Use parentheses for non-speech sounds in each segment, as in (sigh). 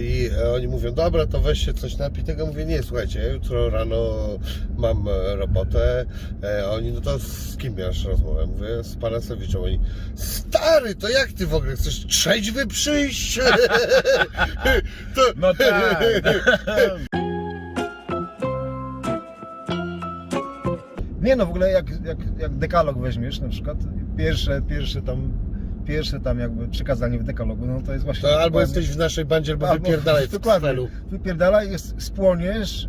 I e, oni mówią, dobra, to weźcie coś napij. Tego mówię, nie, słuchajcie, jutro rano mam e, robotę. E, oni, no to z kim masz rozmowę? Mówię, z Panasewiczem. Oni, stary, to jak ty w ogóle chcesz trzeźwy przyjść? (laughs) to... No tak. Nie no, w ogóle jak, jak, jak dekalog weźmiesz na przykład, pierwsze, pierwsze tam, pierwsze tam jakby przykazanie w dekalogu, no to jest właśnie... To albo jesteś w naszej bandzie, albo Albo- wypierdalaj w dokładnie. Wypierdalaj, jest, spłoniesz,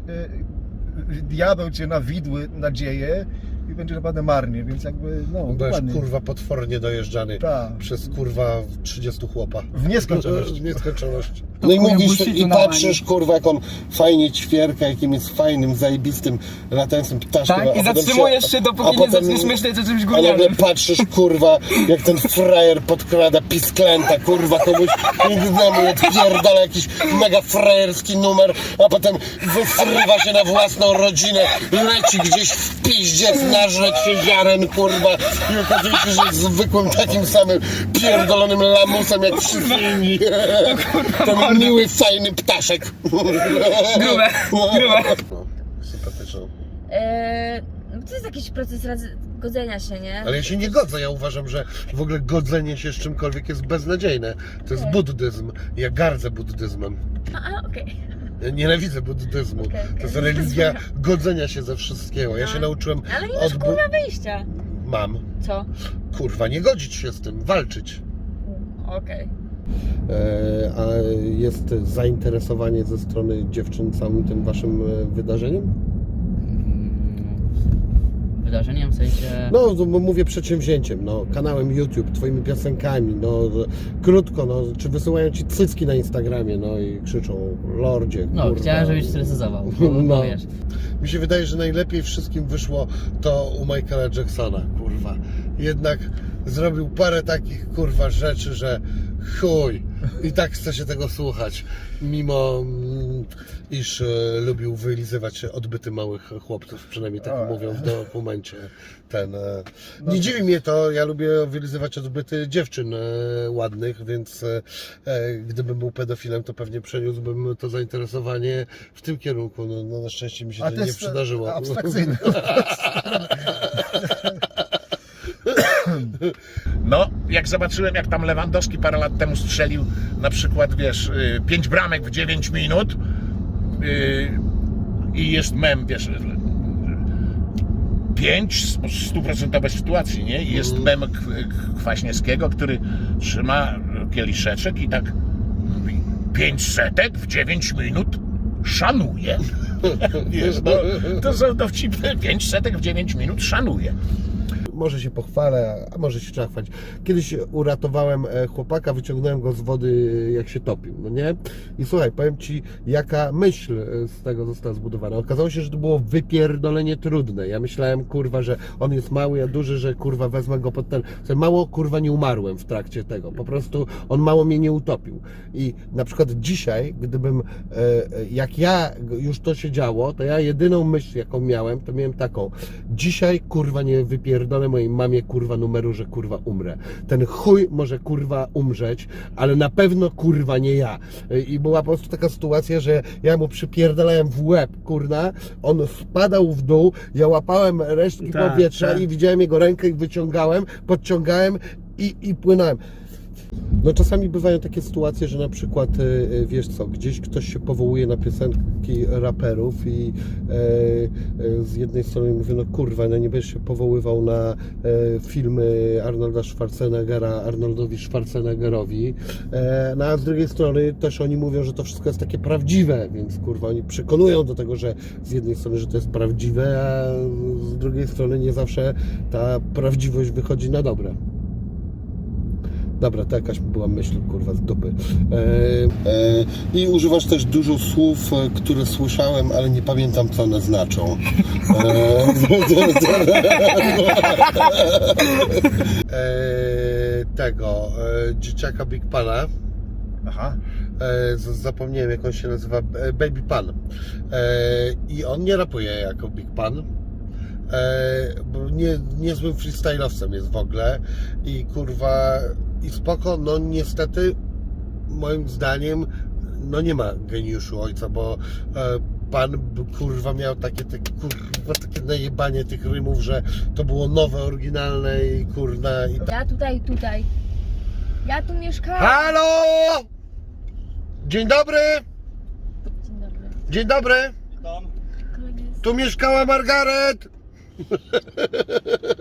y, y, diabeł cię na widły nadzieje i będzie naprawdę marnie, więc jakby, no, dokładnie. kurwa potwornie dojeżdżany Tak. przez kurwa 30 chłopa. W nieskończoność. W nieskończoność. No i mówisz i na patrzysz kurwa jak on fajnie ćwierka, jakim jest fajnym, zajebistym, latającym ptaszkiem. Tak, i zatrzymujesz się, dopóki nie zaczniesz myśleć o czymś A nagle gównianym. patrzysz kurwa, jak ten frajer podkrada pisklęta, kurwa komuś innemu odpierdala jakiś mega frajerski numer, a potem wyfrywa się na własną rodzinę, leci gdzieś w piździec, nażreć się ziaren, kurwa i okazuje się, że jest zwykłym takim samym pierdolonym lamusem jak wszyscy inni. Ten miły, fajny ptaszek. Grube, grube. No, sympatyczną. Eee, no to jest jakiś proces raz- godzenia się, nie? Ale ja się nie godzę, ja uważam, że w ogóle godzenie się z czymkolwiek jest beznadziejne. To jest buddyzm. Ja gardzę buddyzmem. A, a okej. Ja nienawidzę buddyzmu. Okej, okej. To jest religia (laughs) godzenia się ze wszystkiego. Ja się No. nauczyłem Ale nie masz kurwa wyjścia. Mam. Co? Kurwa, nie godzić się z tym, walczyć. Okej. E, a jest zainteresowanie ze strony dziewczyn całym tym waszym e, wydarzeniem? Wydarzeniem w sensie... No, bo mówię przedsięwzięciem, no, kanałem YouTube, twoimi piosenkami, no, krótko, no, czy wysyłają ci cycki na Instagramie, no i krzyczą, lordzie, No, kurwa. chciałem, żebyś stresyzował. No. (laughs) No. Wiesz. Mi się wydaje, że najlepiej wszystkim wyszło to u Michaela Jacksona, kurwa. Jednak zrobił parę takich, kurwa, rzeczy, że chuj. I tak chce się tego słuchać. Mimo, mm, iż e, lubił wylizywać odbyty małych chłopców, przynajmniej tak mówią w dokumencie. Ten, e, nie dziwi mnie to, ja lubię wylizywać odbyty dziewczyn e, ładnych, więc e, e, gdybym był pedofilem, to pewnie przeniósłbym to zainteresowanie w tym kierunku. No, no na szczęście mi się to nie jest przydarzyło. abstrakcyjne. (laughs) No, jak zobaczyłem, jak tam Lewandowski parę lat temu strzelił na przykład, wiesz, y, pięć bramek w 9 minut y, i jest mem, wiesz, y, pięć stuprocentowe sytuacji, nie? I jest mem K- K- Kwaśniewskiego, który trzyma kieliszeczek i tak mówi, pięć setek w 9 minut szanuje. (laughs) Wiesz, no, to są dowcipne, pięć setek w 9 minut szanuje. Może się pochwalę, a może się trzeba chwalić. Kiedyś uratowałem e, chłopaka, wyciągnąłem go z wody, jak się topił, no nie? I słuchaj, powiem Ci, jaka myśl e, z tego została zbudowana. Okazało się, że to było wypierdolenie trudne. Ja myślałem, kurwa, że on jest mały, ja duży, że kurwa wezmę go pod ten... Słuchaj, Mało, kurwa, nie umarłem w trakcie tego. Po prostu on mało mnie nie utopił. I na przykład dzisiaj, gdybym, e, jak ja, już to się działo, to ja jedyną myśl, jaką miałem, to miałem taką. Dzisiaj, kurwa, nie wypierdolę mojej mamie, kurwa, numeru, że kurwa umrę. Ten chuj może, kurwa, umrzeć, ale na pewno, kurwa, nie ja. I była po prostu taka sytuacja, że ja mu przypierdalałem w łeb, kurna, on spadał w dół, ja łapałem resztki Tak, powietrza tak. i widziałem jego rękę i wyciągałem, podciągałem i, i płynąłem. No czasami bywają takie sytuacje, że na przykład, e, e, wiesz co, gdzieś ktoś się powołuje na piosenki raperów i e, e, z jednej strony mówię, no kurwa, no nie będziesz się powoływał na e, filmy Arnolda Schwarzeneggera Arnoldowi Schwarzeneggerowi, e, no a z drugiej strony też oni mówią, że to wszystko jest takie prawdziwe, więc kurwa, oni przekonują do tego, że z jednej strony, że to jest prawdziwe, a z drugiej strony nie zawsze ta prawdziwość wychodzi na dobre. Dobra, to jakaś była myśl, kurwa, z dupy. E, e, I używasz też dużo słów, e, które słyszałem, ale nie pamiętam, co one znaczą. (laughs) Tego, dzieciaka Big Pana. Aha. Zapomniałem, jak on się nazywa. Baby Pan. I on nie rapuje jako Big Pan. Nie, niezłym freestyle'owcem jest w ogóle i kurwa i spoko, no niestety moim zdaniem no nie ma geniuszu ojca, bo e, pan kurwa miał takie, te, kurwa, takie najebanie tych rymów, że to było nowe, oryginalne i kurna i tak. Ja tutaj, tutaj. Ja tu mieszkałam. Halo! Dzień dobry! Dzień dobry. Dzień dobry! Tu mieszkała Margaret! (laughs)